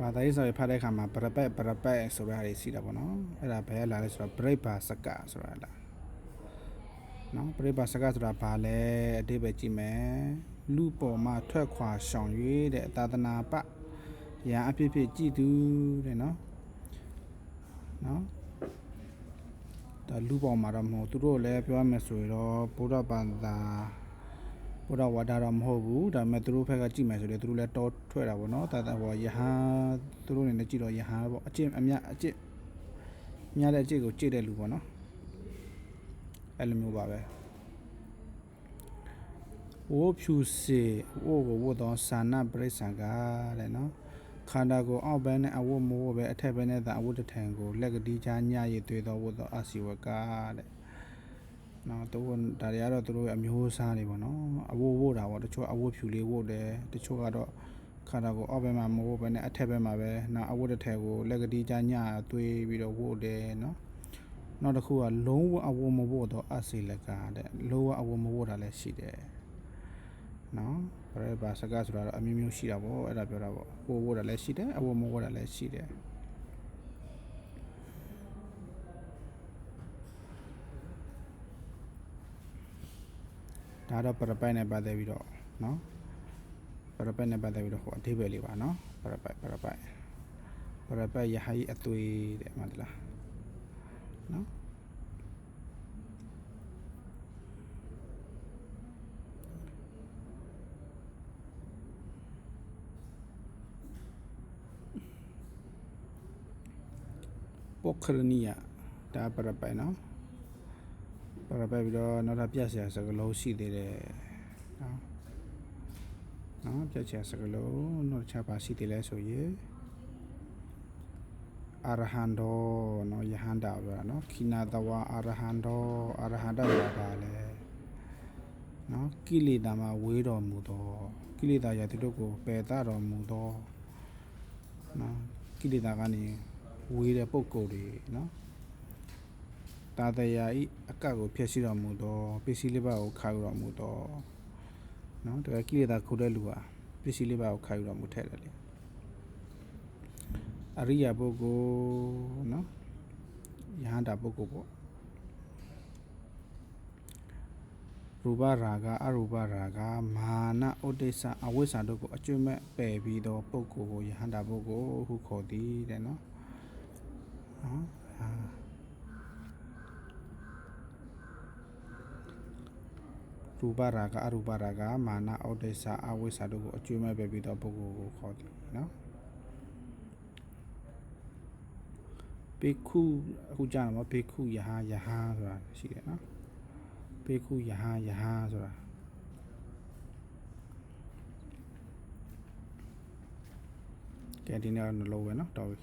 ဘာသာရေးစာရေးဖတ်တဲ့အခါမှာပရပတ်ပရပတ်ဆိုတဲ့ဟာတွေရှိတာပေါ့နော်အဲ့ဒါဘယ်ကလာလဲဆိုတော့ပရိပါစကဆိုတာလာနော်ပရိပါစကဆိုတာဘာလဲအတိပ္ပယ်ကြည့်မယ်လူပေါ်မှာထွက်ခွာရှောင်၍တဲ့သာသနာပရန်အဖြစ်ဖြစ်ကြည်သူတဲ့နော်နော်ဒါလူပေါ်မှာတော့မဟုတ်သူတို့လည်းပြောရမယ်ဆိုရင်တော့ဘုရားဘာသာ ဘုရားဝါဒတော့မဟုတ်ဘူးဒါပေမဲ့သူတို့ဘက်ကကြည့်မယ်ဆိုရင်သူတို့လည်းတောထွက်တာပေါ့နော်ဒါတော့ဟောယဟန်သူတို့အနေနဲ့ကြည့်တော့ယဟန်ပေါ့အကျင့်အမြတ်အကျင့်များတဲ့အကျင့်ကိုကြည့်တဲ့လူပေါ့နော်အဲ့လိုမျိုးပါပဲဝိုးဖြူစေဝိုးကိုဝတ်တော့သာနာပရိစ္ဆာကတဲ့နော်ခန္ဓာကိုယ်အောက်ဘက်နဲ့အဝတ်မဝတ်ပဲအထက်ဘက်နဲ့သာအဝတ်တစ်ထံကိုလက်ကတိချာညရည်သွေးတော့ဝတ်တော့အစီဝကတဲ့ နော်သူတို့ဒါတွေကတော့သူတို့ရဲ့အမျိုးအစားတွေပေါ့နော်အဝိုးဝိုးတာပေါ့တချို့အဝိုးဖြူလေးဝိုးတယ်တချို့ကတော့ခါတာကိုအောက်ဘက်မှာမဝိုးဘဲနဲ့အထက်ဘက်မှာပဲနော်အဝိုးတစ်ထက်ကိုလက်ကတိကြညသွေးပြီးတော့ဝိုးတယ်နော်နောက်တစ်ခုကလုံးဝအဝိုးမဝိုးတော့အစီလက်ကတဲ့လုံးဝအဝိုးမဝိုးတာလည်းရှိတယ်နော်ဘယ်ပါစကားဆိုတာတော့အမျိုးမျိုးရှိတာပေါ့အဲ့ဒါပြောတာပေါ့ဝိုးဝိုးတာလည်းရှိတယ်အဝိုးမဝိုးတာလည်းရှိတယ် ဒါတော့ပရပိုက်နဲ့ပတ်သက်ပြီးတော့နော်ပရပိုက်နဲ့ပတ်သက်ပြီးတော့ဟိုအသေးပဲလေးပါနော်ပရပိုက်ပရပိုက်ပရပိုက်ရဟိအသွေးတဲ့မှန်သလားနော်ပိုခရနီယာဒါပရပိုင်နော် တော်တော်ပဲပြီးတော့နောက်ထပ်ပြက်ဆရာစကလုံးရှိသေးတယ်နော်နော်ပြက်ဆရာစကလုံးနောက်ချပါရှိသေးလဲဆိုရင်အရဟံတော်နော်ယဟန္တာပြောတာနော်ခိနာတဝါအရဟံတော်အရဟံတဆိုတာကလည်းနော်ကိလေသာမှာဝေးတော်မူသောကိလေသာရသူတို့ကိုပယ်တတော်မူသောနော်ကိလေသာကနေဝေးတဲ့ပုံကိုယ်တွေနော် တာတရာဤအကကိုဖျက်ဆီးတော်မူသောပစ္စည်းလေးပါးကိုခါယူတော်မူသောနော်တကယ်ကိလေသာခုတဲ့လူဟာပစ္စည်းလေးပါးကိုခါယူတော်မူထက်တယ်လေအရိယာပုဂ္ဂိုလ်နော်ယဟန္တာပုဂ္ဂိုလ်ပေါ့ရူပရာဂအရူပရာဂမာနဥဒိစ္စအဝိဇ္ဇာတို့ကိုအကျွတ်မဲ့ပယ်ပြီးသောပုဂ္ဂိုလ်ကိုယဟန္တာပုဂ္ဂိုလ်ဟုခေါ်သည်တဲ့နော်နော်ဟာ ရူပရာဂအရူပရာဂမာနဩဒိစ္စအဝိဇ္ဇာတို့ကိုအကျွေးမဲ့ပဲပြီးတော့ပုဂ္ဂိုလ်ကိုခေါ်တယ်နော်ဘေခုအခုကြားတော့ဘေခုယဟယဟဆိုတာရှိတယ်နော်ဘေခုယဟယဟဆိုတာကဲဒီနေ့တော့နှလုံးပဲနော်တော်ပြီ